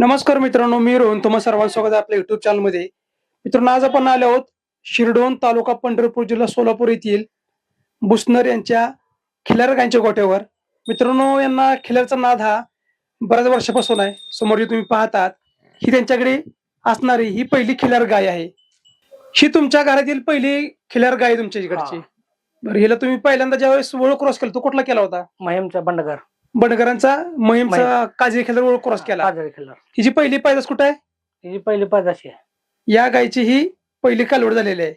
नमस्कार मित्रांनो मी रोहन. तुम्हा सर्वांचं स्वागत आहे आपल्या युट्यूब चॅनलमध्ये मित्रांनो आज आपण आलो आहोत शिरडोन तालुका पंढरपूर जिल्हा सोलापूर येथील बुसनर यांच्या खिलार गायच्या गोट्यावर मित्रांनो यांना खिलारचा नाद हा बऱ्याच वर्षापासून आहे. समोर जे तुम्ही पाहतात ही त्यांच्याकडे असणारी ही पहिली खिलार गाय आहे. ही तुमच्या घरातील पहिली खिलार गाय आहे तुमच्या इकडची. बरं हिला तुम्ही पहिल्यांदा ज्यावेळेस ओळख क्रॉस केला तो कुठला केला होता? महिमचा बंडगर. बंडकरांचा मोहीमचा काजी खिलार ओळख क्रॉस केला. आजारी खिल्लार हिची पहिली पैदास कुठे आहे? तिची पहिली पाचशे आहे. या गायची ही पहिली कालवड झालेली आहे.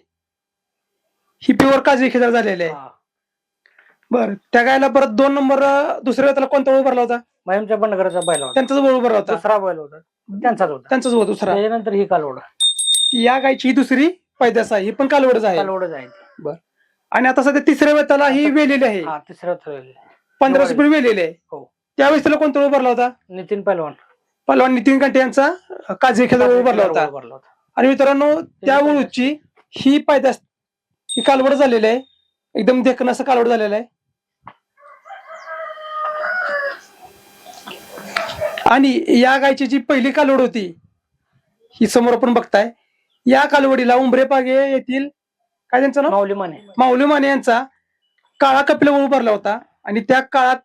ही प्युअर काजळी खिदार झालेली आहे. हा. बर त्या गायला परत दोन नंबर अं, दुसऱ्या त्याला कोणता ओळ भरला होता? महिमच्या बंडगराचा बैल होता. त्यांचाच भरला होता. दुसरा बैल होता. त्यांचाच होता. त्यांचाच होता दुसरा. त्याच्यानंतर ही कालवड. या गायची ही दुसरी पैदास आहे. ही पण कालवडच आहे. कालवडच आहे. आणि आता सध्या तिसऱ्या वेताला ही वेलेली आहे. हा तिसऱ्या थ्रोईल पंधरा रुपये वेलेली. आहे हो. त्यावेळेस त्याला कोणता ओळ भरला होता? नितीन पैलवान पलवान नितीन कंटे यांचा काजळी खिदार ओळ भरला होता. आणि मित्रांनो त्या ओळूची ही पैदास ही कालवड झालेली आहे. एकदम देखणं असं कालवड झालेलं आहे. आणि या गायची जी पहिली कालवड होती ही समोर आपण बघताय. या कालवडीला उंबरे पागे येथील काय त्यांचं नाव? माऊली माने. माऊली माने यांचा काळा कपिला वळू भरला होता. आणि त्या काळात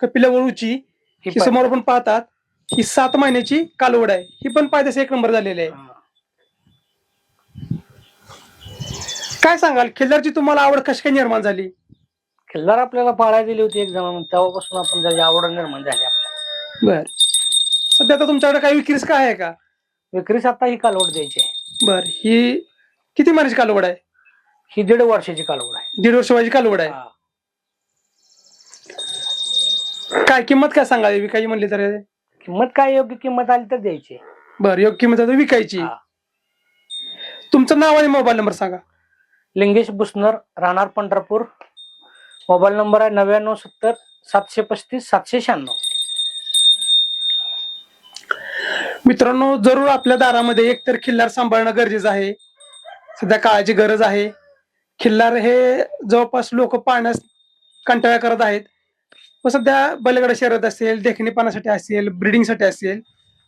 कपिला वळूची ही समोर आपण पाहतात ही सात महिन्याची कालवड आहे. ही पण पायदास एक नंबर झालेली आहे. काय सांगाल? खिल्लारची तुम्हाला आवड कशी काय निर्माण झाली? खिल्लार आपल्याला पाळायला दिली होती एक जण तेव्हापासून आपण त्याची आवड निर्माण झाली आपल्याला. बर. सध्या आता तुमच्याकडे काही विक्रीस काय आहे का? विक्रीस आता ही कालवड द्यायची आहे. बर. ही किती महिन्याची कालवड आहे? ही दीड वर्षाची कालवड आहे. दीड वर्ष कालवड आहे. काय किंमत काय सांगावी विकायची म्हणली तर? किंमत काय? योग्य किंमत आली तर द्यायची. बर योग्य किंमत आहे तर विकायची. हा. तुमचं नाव आणि मोबाईल नंबर सांगा. लिंगेश बुसनर राहणार पंढरपूर. मोबाईल नंबर आहे नव्याण्णव सत्तर सातशे पस्तीस सातशे शहाण्णव. मित्रांनो जरूर आपल्या दारामध्ये एकतर खिल्लार सांभाळणं गरजेचं आहे. सध्या काळाची गरज आहे. खिल्लार हे जवळपास लोक पाळण्यास कंटाळा करत आहेत. व सध्या बैलगाडा शर्यत असेल देखणी पाण्यासाठी असेल ब्रिडिंगसाठी असेल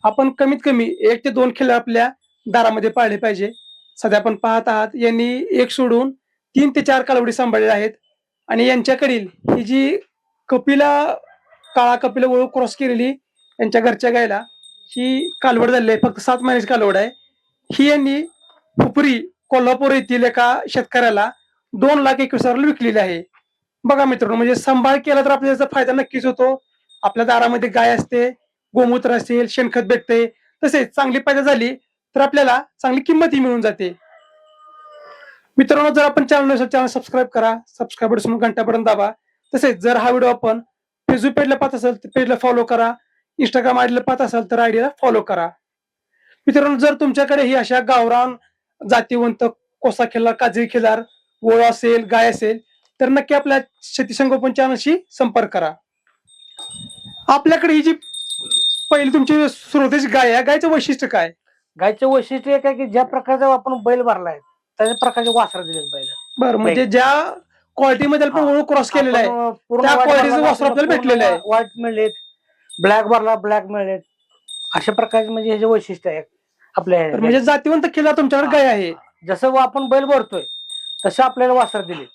आपण कमीत कमी एक ते दोन खिल्लार आपल्या दारामध्ये पाळले पाहिजे. सध्या आपण पाहत आहात यांनी एक सोडून तीन ते चार कालवडी सांभाळलेल्या आहेत. आणि यांच्याकडील ही जी कपिला काळा कपिला ओळख क्रॉस केलेली यांच्या घरच्या गायला ही कालवड झालेली आहे. फक्त सात महिन्याची कालवड आहे. ही यांनी हुपरी कोल्हापूर येथील एका शेतकऱ्याला दोन लाख एकवीस हजार विकलेली आहे. बघा मित्रांनो म्हणजे सांभाळ केला तर आपल्याला त्याचा फायदा नक्कीच होतो. आपल्या दारामध्ये गाय असते गोमूत्र असेल शेणखत भेटते तसेच चांगली फायदा झाली तर आपल्याला चांगली किंमतही मिळून जाते. मित्रांनो जर आपण चॅनल नसेल चॅनल सबस्क्राईब करा. सबस्क्राईबर समोर घंटापर्यंत दाबा. तसेच जर हा व्हिडिओ आपण फेसबुक पेजला पाहत असेल तर पेजला फॉलो करा. इंस्टाग्राम आयडीला पाहत असाल तर आयडीला फॉलो करा. मित्रांनो जर तुमच्याकडे ही अशा गावरान जातीवंत कोसा खिल्लार काजळी खिल्लार ओळ असेल गाय असेल तर नक्की आपल्या शेती संगोपन चॅनलशी संपर्क करा. आपल्याकडे ही जी पहिली तुमची सुरुवातीची गाय आहे गायचं वैशिष्ट्य काय? गायचं वैशिष्ट्य एक आहे की ज्या प्रकारचा आपण बैल भरलाय त्याच्या प्रकारचे वासर दिलेत बैल. बरं म्हणजे ज्या क्वालिटी मध्ये आपण हा. ओळख क्रॉस केलेला आहे त्या white quality चं भरला, वासर आपल्याला भेटलेलं आहे. व्हाईट मिळलेत ब्लॅक भरला ब्लॅक मिळलेत अशा प्रकारचे म्हणजे ह्याचे वैशिष्ट्य आहे आपल्या. म्हणजे जातीवंत खिल्लार तुमच्याकडे गाय आहे. जसं आपण बैल भरतोय तसं आपल्याला वासर दिले